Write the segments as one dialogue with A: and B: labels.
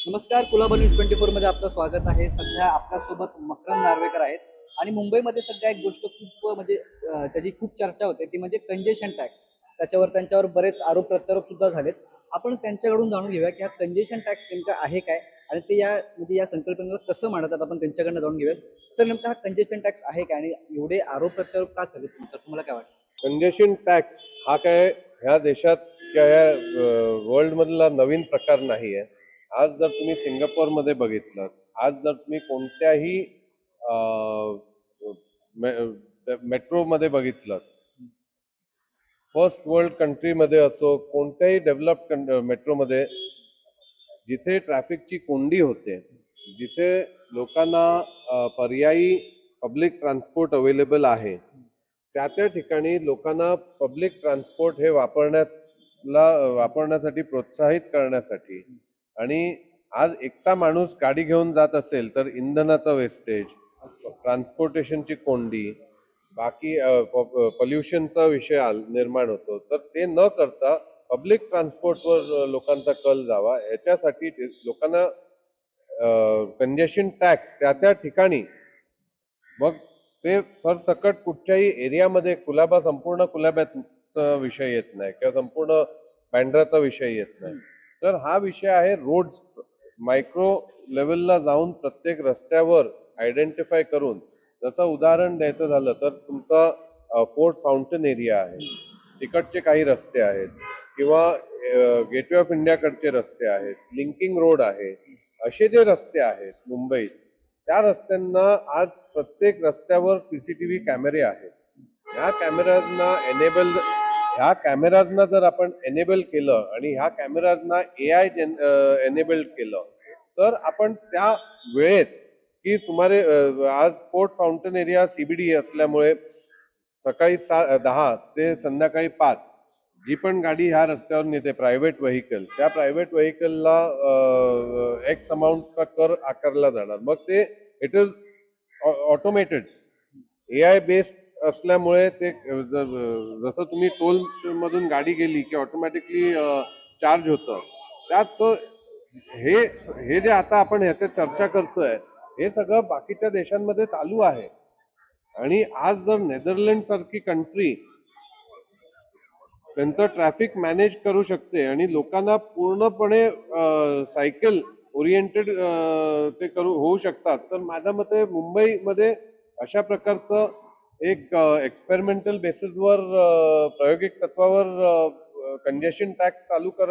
A: नमस्कार Colaba news twenty फोरमध्ये आपलं स्वागत आहे. सध्या आपल्यासोबत मकरंद नार्वेकर आहेत आणि मुंबईमध्ये सध्या एक गोष्ट खूप म्हणजे त्याची खूप चर्चा होते. ती म्हणजे कंजेशन टॅक्स त्याच्यावर त्यांच्यावर बरेच आरोप प्रत्यारोप सुद्धा झालेत. आपण त्यांच्याकडून जाणून घेऊया की हा कंजेशन टॅक्स नेमका आहे काय आणि ते या म्हणजे या संकल्पनेला कसं मांडतात आपण त्यांच्याकडनं जाणून घेऊया सर नेमका हा कंजेशन टॅक्स आहे काय आणि एवढे आरोप प्रत्यारोप का झाले तुमचं तुम्हाला काय वाटतं?
B: कंजेशन टॅक्स हा काय ह्या देशात किंवा ह्या वर्ल्डमधला नवीन प्रकार नाही आहे आज जर तुम्ही सिंगापूरमध्ये बघितलं आज जर तुम्ही कोणत्याही मेट्रोमध्ये बघितलं फर्स्ट वर्ल्ड कंट्रीमध्ये असो कोणत्याही डेव्हलप मेट्रोमध्ये जिथे ट्रॅफिकची कोंडी होते जिथे लोकांना पर्यायी पब्लिक ट्रान्सपोर्ट अवेलेबल आहे त्या त्या ठिकाणी लोकांना पब्लिक ट्रान्सपोर्ट हे वापरण्याला वापरण्यासाठी प्रोत्साहित करण्यासाठी आणि आज एकटा माणूस गाडी घेऊन जात असेल तर इंधनाचं वेस्टेज ट्रान्सपोर्टेशनची कोंडी बाकी पॉल्युशनचा विषय आल- निर्माण होतो. तर ते न करता पब्लिक ट्रान्सपोर्टवर लोकांचा कल जावा. याच्यासाठी लोकांना कंजेशन टॅक्स त्या त्या ठिकाणी. मग ते सरसकट कुठच्याही एरियामध्ये कुलाबा संपूर्ण कुलाब्याचा विषय येत नाही किंवा संपूर्ण बँड्राचा विषय येत नाही. तर हा विषय आहे रोड मायक्रो लेवलला जाऊन प्रत्येक रस्त्यावर आयडेंटिफाय करून. जसं उदाहरण द्यायचं झालं तर तुमचा फोर्ट फाउंटन एरिया आहे. तिकडचे काही रस्ते आहेत. किंवा गेटवे ऑफ इंडियाकडचे रस्ते आहेत. लिंकिंग रोड आहे. असे जे रस्ते आहेत मुंबईत त्या रस्त्यांना आज प्रत्येक रस्त्यावर सी सी टी व्ही कॅमेरे आहेत ह्या कॅमेऱ्यांना एनेबल ह्या कॅमेराजना जर आपण एनेबल केलं आणि ह्या कॅमेराजना ए आय एनेबल केलं तर आपण त्या वेळेत की सुमारे आज फोर्ट फाउंटन एरिया सीबीडी असल्यामुळे सकाळी सा दहा ते संध्याकाळी पाच जी पण गाडी ह्या रस्त्यावर नेते प्रायव्हेट व्हेकल त्या प्रायव्हेट व्हेकलला एक्स अमाऊंटचा कर आकारला जाणार. मग ते it is automated A I based असल्यामुळे ते जर- जसं तुम्ही टोल मधून गाडी गेली की ऑटोमॅटिकली चार्ज होतं त्यात तो हे हे जे आता आपण ह्याच्यात चर्चा करतोय हे सगळं बाकीच्या देशांमध्ये चालू आहे. आणि आज जर नेदरलँड सारखी कंट्री त्यांचं ट्रॅफिक मॅनेज करू शकते आणि लोकांना पूर्णपणे सायकल ओरिएंटेड ते करू होऊ शकतात तर माझ्या मते मुंबईमध्ये अशा प्रकारचं एक एक्सपेरिमेंटल बेसिसवर प्रायोगिक तत्वावर कंजेशन टॅक्स चालू कर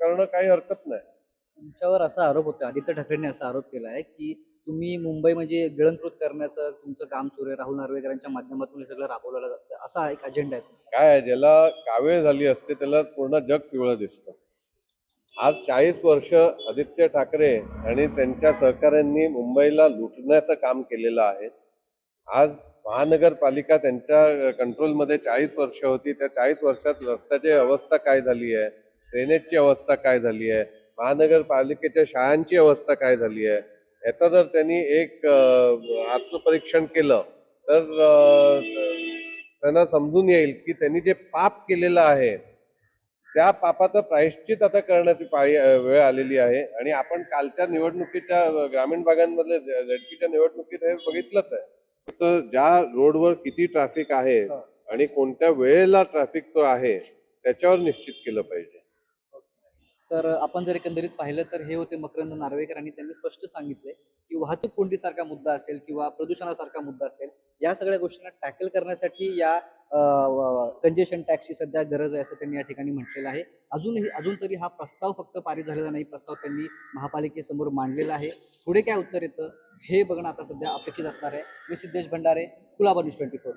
B: करणं काही हरकत नाही.
A: तुमच्यावर असा आरोप होता आदित्य ठाकरेंनी असा आरोप केला आहे की तुम्ही मुंबई म्हणजे गिळंकृत करण्याचं तुमचं काम सुरू आहे राहुल नार्वेकरांच्या माध्यमातून हे सगळं राबवलं जातं असा एक अजेंडा आहे तुमचा.
B: काय आहे, ज्याला कावीळ झाली असते त्याला पूर्ण जग पिवळं दिसतं. आज चाळीस वर्ष आदित्य ठाकरे आणि त्यांच्या सहकाऱ्यांनी मुंबईला लुटण्याचं काम केलेलं आहे. आज महानगरपालिका त्यांच्या कंट्रोलमध्ये चाळीस वर्ष होती. त्या चाळीस वर्षात रस्त्याची अवस्था काय झाली आहे? ड्रेनेजची अवस्था काय झाली आहे? महानगरपालिकेच्या शाळांची अवस्था काय झाली आहे? याचं जर त्यांनी एक आत्मपरीक्षण केलं तर त्यांना समजून येईल की त्यांनी जे पाप केलेलं आहे त्या पापाचं प्रायश्चित आता करण्याची पाळी वेळ आलेली आहे. आणि आपण कालच्या निवडणुकीच्या ग्रामीण भागांमधले झडकीच्या निवडणुकीत हे बघितलंच आहे. ज्या रोडवर किती ट्रॅफिक आहे. आणि कोणत्या वेळेला ट्रॅफिक तो आहे त्याच्यावर निश्चित केलं पाहिजे.
A: तर आपण जर एकंदरीत पाहिलं तर हे होते मकरंद नार्वेकर आणि त्यांनी स्पष्ट सांगितले की वाहतूक कोंडीसारखा मुद्दा असेल किंवा प्रदूषणासारखा मुद्दा असेल या सगळ्या गोष्टींना टॅकल करण्यासाठी या कंजेशन टॅक्सची सध्या गरज आहे असं त्यांनी या ठिकाणी म्हटलेलं आहे. अजूनही अजून तरी हा प्रस्ताव फक्त पारित झालेला नाही प्रस्ताव त्यांनी महापालिकेसमोर मांडलेला आहे. पुढे काय उत्तर येतं? हे बघणं आता सध्या अपेक्षित असणार आहे. मी Siddhesh Bhandare Colaba news twenty four.